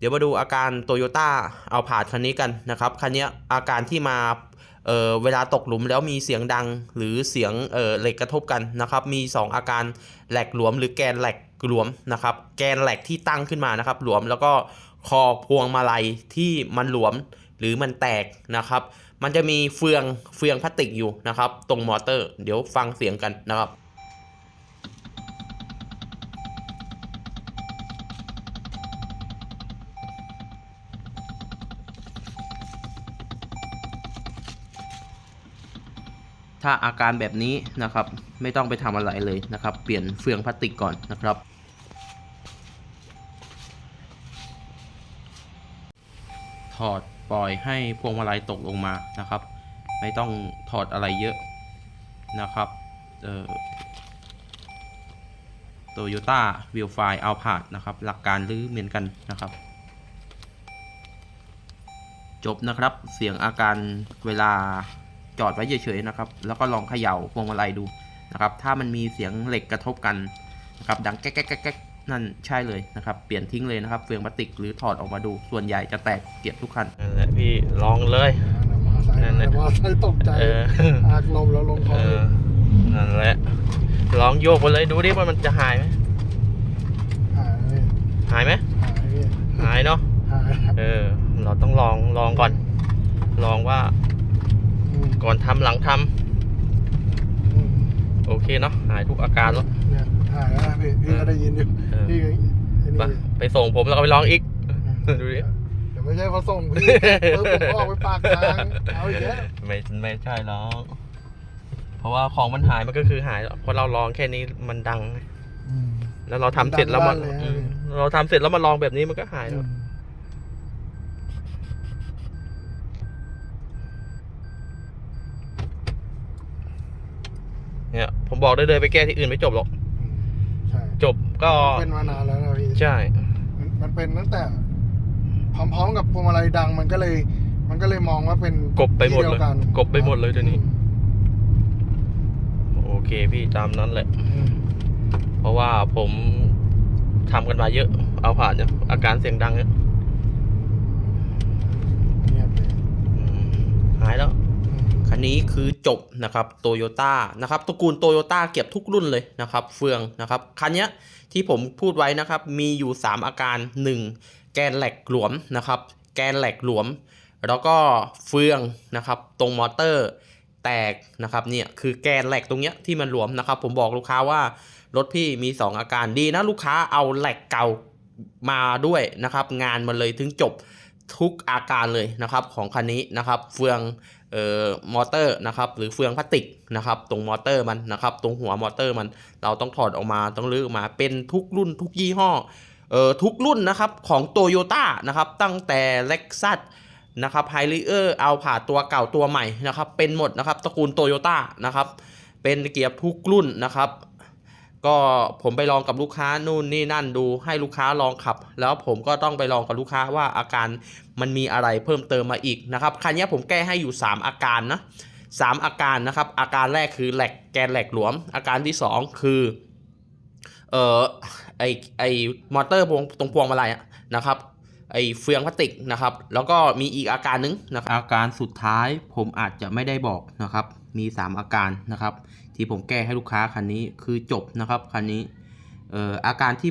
เดี๋ยวมาดูอาการโตโยต้าเอาผาดคันนี้กันนะครับคันนี้อาการที่มาเออเวลาตกหลุมแล้วมีเสียงดังหรือเสียงเออเหล็กกระทบกันนะครับมี 2 อาการแหลกหลวม หรือแกนแหลกหลวมนะครับแกนแหลกที่ตั้งขึ้นมานะครับหลวมแล้วก็คอพวงมาลัยที่มันหลวมหรือมันแตกนะครับ มันจะมีเฟืองเฟืองพลาสติกอยู่นะครับ ตรงมอเตอร์ เดี๋ยวฟังเสียงกันนะครับ ถ้าอาการแบบนี้นะครับ ไม่ต้องไปทำอะไรเลยนะครับ เปลี่ยนเฟืองพลาสติกก่อนนะครับถอดปล่อยให้พวงมาลัยตกลงมานะครับ ไม่ต้องถอดอะไรเยอะนะครับเออโตโยต้าวิวไฟเอาผาดนะครับ หลักการรื้อเหมือนกันนะครับ จบนะครับเสียงอาการเวลา จอดไว้เฉยๆนะครับ แล้วก็ลองเขย่าพวงมาลัยดูนะครับ ถ้ามันมีเสียงเหล็กกระทบกันนะครับ ดังแก๊กแก๊กแก๊กแก๊กนั่นใช่เลยนะครับ เปลี่ยนทิ้งเลยนะครับเฟืองพลาสติกหรือถอดออกมาดู ส่วนใหญ่จะแตกเกียบทุกคันนั่นแหละพี่ลองเลย มาใส่นั่นแหละ มาใส่ตกใจเอออากลมแล้วลงคอเออนั่นแหละลองโยกไปเลยดูดิว่ามันจะหายไหมหายพี่หายไหมหายพี่หายเนาะหายครับเออ เราต้องลองลองก่อน ลองว่าอืม ก่อนทำหลังทำอืมโอเคเนาะหายทุกอาการแล้วเนี่ยหายแล้วนะพี่พี่ก็ได้ยินอยู่เออพี่ก็ไอ้นี่ไปไปส่งผมแล้วก็ไปลองอีกดูดิเดี๋ยวไม่ใช่มาส่งพี่เออผมออกไปปากทางเอาอีกแล้วไม่ไม่ใช่หรอกเพราะว่าของมันหายมันก็คือหายแล้วเพราะเราลองแค่นี้มันดังอืมแล้วเราทำเสร็จแล้วมันดังลั่นเลยอืมนะเราทำเสร็จแล้วมาลองแบบนี้มันก็หายอืแล้ว ม เนี่ยผมบอกได้เลยไปแก้ที่อื่นไม่จบหรอก ใช่จบก็เป็นมานานแล้วนะพี่ใช่ มันมันเป็นตั้งแต่ พร้อมๆกับพวงมาลัยดังมันก็เลย มันก็เลยมองว่าเป็นกบไปหมดที่เลยวกันกบไปหมดเลยเดี๋ยวนี้ โอเคพี่ตามนั้นแหละ อืมเพราะว่าผมทำกันมาเยอะ เอาผ่านเนี่ยอาการเสียงดังเนี่ยเงียบเลยอืมหายแล้วอืม คันนี้คือจบนะครับโตโยต้านะครับตระกูลโตโยต้าเก็บทุกรุ่นเลยนะครับ เฟืองนะครับคันนี้ที่ผมพูดไว้นะครับมีอยู่ 3 อาการ 1 แกนแหลกหลวมนะครับแกนแหลกหลวม แล้วก็เฟืองนะครับตรงมอเตอร์แตกนะครับเนี่ยคือแกนแหลกตรงเนี้ยที่มันหลวมนะครับ ผมบอกลูกค้าว่ารถพี่มี 2 อาการดีนะลูกค้าเอาแหลกเก่ามาด้วยนะครับงานมันเลยถึงจบ ทุกอาการเลยนะครับของคันนี้นะครับเฟืองเอ่อมอเตอร์นะครับหรือเฟืองพลาสติกนะครับตรงมอเตอร์มันนะครับตรงหัวมอเตอร์มันเราต้องถอดออกมาต้องลื้อออกมาเป็นทุกรุ่นทุกยี่ห้อเอ่อทุกรุ่นนะครับของโตโยต้านะครับตั้งแต่เล็กซัสนะครับไฮริเออร์เอาผ่าตัวเก่าตัวใหม่นะครับเป็นหมดนะครับตระกูลโตโยต้านะครับเป็นเกียร์ทุกรุ่นนะครับ ก็ผมไปลองกับลูกค้านู่นนี่นั่นดูให้ลูกค้าลองขับ แล้วผมก็ต้องไปลองกับลูกค้าว่าอาการมันมีอะไรเพิ่มเติมมาอีกนะครับคันนี้ผมแก้ให้อยู่ 3 อาการนะสามอาการนะครับ อาการแรกคือแหลกแกนแหลกหลวม อาการที่ 2 คือเอ่อไอไอมอเตอร์วงตรงพวงมาลัยนะครับ ไอเฟืองพลาสติกนะครับ แล้วก็มีอีกอาการหนึงนะครับอาการสุดท้ายผมอาจจะไม่ได้บอกนะครับ มี 3 อาการนะครับ ที่ผมแก้ให้ลูกค้าคันนี้คือจบนะครับคันนี้เอ่ออาการที่